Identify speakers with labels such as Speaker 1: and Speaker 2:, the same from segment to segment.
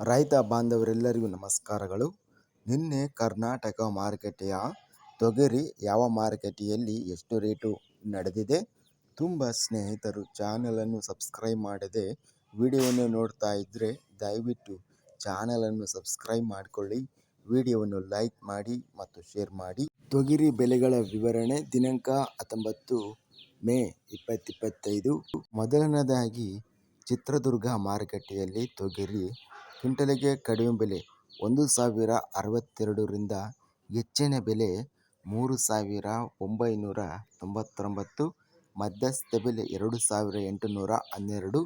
Speaker 1: ರೈತ ಬಾಂಧವರೆಲ್ಲರಿಗೂ ನಮಸ್ಕಾರಗಳು. ನಿನ್ನೆ ಕರ್ನಾಟಕ ಮಾರುಕಟ್ಟೆಯ ತೊಗರಿ ಯಾವ ಮಾರುಕಟ್ಟೆಯಲ್ಲಿ ಎಷ್ಟು ರೇಟು ನಡೆದಿದೆ? ತುಂಬ ಸ್ನೇಹಿತರು ಚಾನಲನ್ನು ಸಬ್ಸ್ಕ್ರೈಬ್ ಮಾಡದೆ ವಿಡಿಯೋವನ್ನು ನೋಡ್ತಾ ಇದ್ದರೆ ದಯವಿಟ್ಟು ಚಾನಲನ್ನು ಸಬ್ಸ್ಕ್ರೈಬ್ ಮಾಡಿಕೊಳ್ಳಿ. ವಿಡಿಯೋವನ್ನು ಲೈಕ್ ಮಾಡಿ ಮತ್ತು ಶೇರ್ ಮಾಡಿ. ತೊಗರಿ ಬೆಲೆಗಳ ವಿವರಣೆ ದಿನಾಂಕ ಹತ್ತೊಂಬತ್ತು ಮೇ ಇಪ್ಪತ್ತಿಪ್ಪತ್ತೈದು ಮೊದಲನೇದಾಗಿ ಚಿತ್ರದುರ್ಗ ಮಾರುಕಟ್ಟೆಯಲ್ಲಿ ತೊಗರಿ ಕ್ವಿಂಟಲಿಗೆ ಕಡಿಮೆ ಬೆಲೆ ಒಂದು ಸಾವಿರ ಅರವತ್ತೆರಡರಿಂದ ಹೆಚ್ಚಿನ ಬೆಲೆ ಮೂರು ಸಾವಿರ ಒಂಬೈನೂರ ತೊಂಬತ್ತೊಂಬತ್ತು, ಮಧ್ಯಸ್ಥ ಬೆಲೆ ಎರಡು ಸಾವಿರ ಎಂಟುನೂರ ಹನ್ನೆರಡು.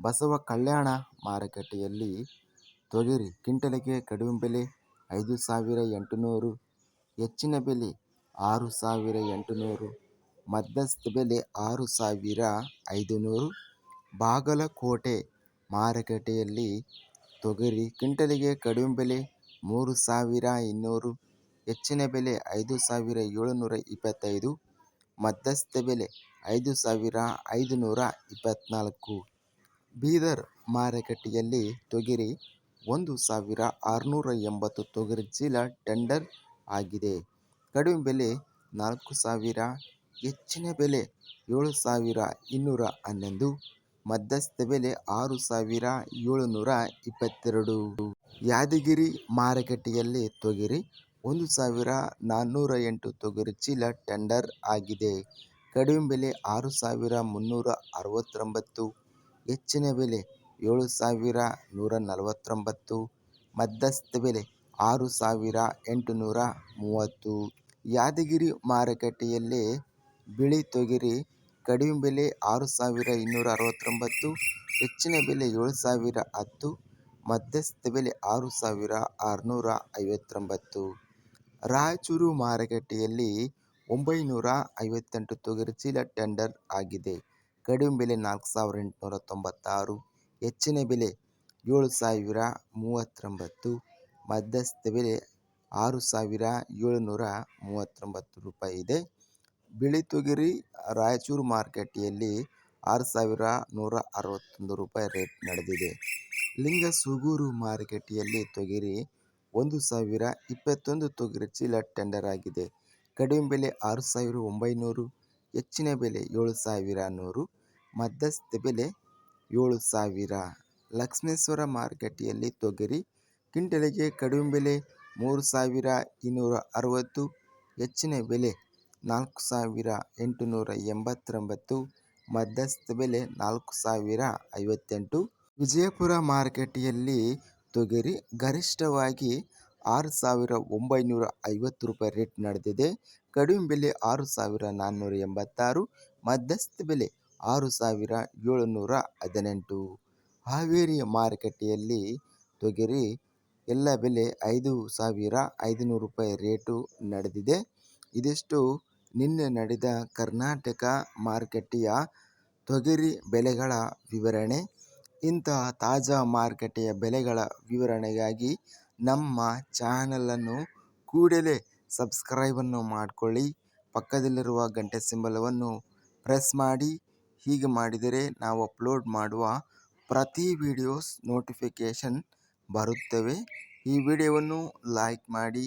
Speaker 1: ಬಸವ ಕಲ್ಯಾಣ ಮಾರುಕಟ್ಟೆಯಲ್ಲಿ ತೊಗರಿ ಕ್ವಿಂಟಲಿಗೆ ಕಡಿಮೆ ಬೆಲೆ ಐದು ಸಾವಿರ ಎಂಟುನೂರು, ಹೆಚ್ಚಿನ ಬೆಲೆ ಆರು ಸಾವಿರ ಎಂಟುನೂರು, ಮಧ್ಯಸ್ಥ ಬೆಲೆ ಆರು ಸಾವಿರ ಐದುನೂರು. ಬಾಗಲಕೋಟೆ ಮಾರುಕಟ್ಟೆಯಲ್ಲಿ ತೊಗರಿ ಕ್ವಿಂಟಾಲಿಗೆ ಕಡಿಮೆ ಬೆಲೆ ಮೂರು ಸಾವಿರ ಇನ್ನೂರು, ಹೆಚ್ಚಿನ ಬೆಲೆ ಐದು ಸಾವಿರ ಏಳುನೂರ ಇಪ್ಪತ್ತೈದು, ಮಧ್ಯಸ್ಥ ಬೆಲೆ ಐದು ಸಾವಿರ ಐದುನೂರ ಇಪ್ಪತ್ತ್ನಾಲ್ಕು ಬೀದರ್ ಮಾರುಕಟ್ಟೆಯಲ್ಲಿ ತೊಗರಿ ಒಂದು ಸಾವಿರ ಆರುನೂರ ಎಂಬತ್ತು ತೊಗರಿ ಚೀಲ ಟೆಂಡರ್ ಆಗಿದೆ. ಕಡಿಮೆ ಬೆಲೆ ನಾಲ್ಕು ಸಾವಿರ, ಹೆಚ್ಚಿನ ಬೆಲೆ ಏಳು ಸಾವಿರ ಇನ್ನೂರ ಹನ್ನೊಂದು ಮಧ್ಯಸ್ಥ ಬೆಲೆ ಆರು ಸಾವಿರ ಏಳುನೂರ ಇಪ್ಪತ್ತೆರಡು. ಯಾದಗಿರಿ ಮಾರುಕಟ್ಟೆಯಲ್ಲಿ ತೊಗರಿ ಒಂದು ಸಾವಿರ ನಾನ್ನೂರ ಎಂಟು ತೊಗರಿ ಚೀಲ ಟೆಂಡರ್ ಆಗಿದೆ. ಕಡಿಮೆ ಬೆಲೆ ಆರು ಸಾವಿರ ಮುನ್ನೂರ ಅರವತ್ತೊಂಬತ್ತು. ಹೆಚ್ಚಿನ ಬೆಲೆ ಏಳು ಸಾವಿರ ನೂರ ನಲವತ್ತೊಂಬತ್ತು. ಮಧ್ಯಸ್ಥ ಬೆಲೆ ಆರು ಸಾವಿರ ಎಂಟುನೂರ ಮೂವತ್ತು. ಯಾದಗಿರಿ ಮಾರುಕಟ್ಟೆಯಲ್ಲಿ ಬಿಳಿ ತೊಗರಿ ಕಡಿಮೆ ಬೆಲೆ ಆರು ಸಾವಿರ ಇನ್ನೂರ ಅರವತ್ತೊಂಬತ್ತು ಹೆಚ್ಚಿನ ಬೆಲೆ ಏಳು ಸಾವಿರ ಹತ್ತು, ಮಧ್ಯಸ್ಥ ಬೆಲೆ ಆರು ಸಾವಿರ ಆರುನೂರ ಐವತ್ತೊಂಬತ್ತು ರಾಯಚೂರು ಮಾರುಕಟ್ಟೆಯಲ್ಲಿ ಒಂಬೈನೂರ ಐವತ್ತೆಂಟು ತೊಗರಿ ಚೀಲ ಟೆಂಡರ್ ಆಗಿದೆ. ಕಡಿಮೆ ಬೆಲೆ ನಾಲ್ಕು ಸಾವಿರ ಎಂಟುನೂರ ತೊಂಬತ್ತಾರು ಹೆಚ್ಚಿನ ಬೆಲೆ ಏಳು ಸಾವಿರ ಮೂವತ್ತೊಂಬತ್ತು, ಮಧ್ಯಸ್ಥ ಬೆಲೆ ಆರು ಸಾವಿರ ಏಳುನೂರ ಮೂವತ್ತೊಂಬತ್ತು ರೂಪಾಯಿ ಇದೆ. ಬಿಳಿ ತೊಗರಿ ರಾಯಚೂರು ಮಾರುಕಟ್ಟೆಯಲ್ಲಿ ಆರು ಸಾವಿರ ನೂರ ಅರವತ್ತೊಂದು ರೂಪಾಯಿ ರೇಟ್ ನಡೆದಿದೆ. ಲಿಂಗಸೂಗೂರು ಮಾರುಕಟ್ಟೆಯಲ್ಲಿ ತೊಗರಿ ಒಂದು ಸಾವಿರ ಇಪ್ಪತ್ತೊಂದು ತೊಗರಿ ಚೀಲ ಟೆಂಡರ್ ಆಗಿದೆ. ಕಡಿಮೆ ಬೆಲೆ ಆರು ಸಾವಿರ ಒಂಬೈನೂರು, ಹೆಚ್ಚಿನ ಬೆಲೆ ಏಳು ಸಾವಿರ ನೂರು, ಮಧ್ಯಸ್ಥ ಬೆಲೆ ಏಳು ಸಾವಿರ. ಲಕ್ಷ್ಮೇಶ್ವರ ಮಾರುಕಟ್ಟೆಯಲ್ಲಿ ತೊಗರಿ ಕ್ವಿಂಟಲಿಗೆ ಕಡಿಮೆ ಬೆಲೆ ಮೂರು ಸಾವಿರ ಇನ್ನೂರ ಅರವತ್ತು, ಹೆಚ್ಚಿನ ಬೆಲೆ ನಾಲ್ಕು ಸಾವಿರ ಎಂಟುನೂರ ಎಂಬತ್ತೊಂಬತ್ತು, ಮಧ್ಯಸ್ಥ ಬೆಲೆ ನಾಲ್ಕು ಸಾವಿರ ಐವತ್ತೆಂಟು. ವಿಜಯಪುರ ಮಾರುಕಟ್ಟೆಯಲ್ಲಿ ತೊಗರಿ ಗರಿಷ್ಠವಾಗಿ ಆರು ಸಾವಿರ ಒಂಬೈನೂರ ಐವತ್ತು ರೂಪಾಯಿ ರೇಟ್ ನಡೆದಿದೆ. ಕಡಿಮೆ ಬೆಲೆ ಆರು ಸಾವಿರ ನಾನ್ನೂರ ಎಂಬತ್ತಾರು, ಮಧ್ಯಸ್ಥ ಬೆಲೆ ಆರು ಸಾವಿರ ಏಳುನೂರ ಹದಿನೆಂಟು. ಹಾವೇರಿ ಮಾರುಕಟ್ಟೆಯಲ್ಲಿ ತೊಗರಿ ಎಲ್ಲ ಬೆಲೆ ಐದು ಸಾವಿರ ಐದುನೂರು ರೂಪಾಯಿ ರೇಟು ನಡೆದಿದೆ. ಇದಿಷ್ಟು ನಿನ್ನೆ ನಡೆದ ಕರ್ನಾಟಕ ಮಾರುಕಟ್ಟೆಯ ತೊಗರಿ ಬೆಲೆಗಳ ವಿವರಣೆ, ಇಂತಹ ತಾಜಾ ಮಾರುಕಟ್ಟೆಯ ಬೆಲೆಗಳ ವಿವರಣೆಗಾಗಿ ನಮ್ಮ ಚಾನಲನ್ನು ಕೂಡಲೇ ಸಬ್ಸ್ಕ್ರೈಬನ್ನು ಮಾಡಿಕೊಳ್ಳಿ. ಪಕ್ಕದಲ್ಲಿರುವ ಗಂಟೆ ಸಿಂಬಲವನ್ನು ಪ್ರೆಸ್ ಮಾಡಿ. ಹೀಗೆ ಮಾಡಿದರೆ ನಾವು ಅಪ್ಲೋಡ್ ಮಾಡುವ ಪ್ರತಿ ವಿಡಿಯೋಸ್ ನೋಟಿಫಿಕೇಷನ್ ಬರುತ್ತವೆ. ಈ ವಿಡಿಯೋವನ್ನು ಲೈಕ್ ಮಾಡಿ.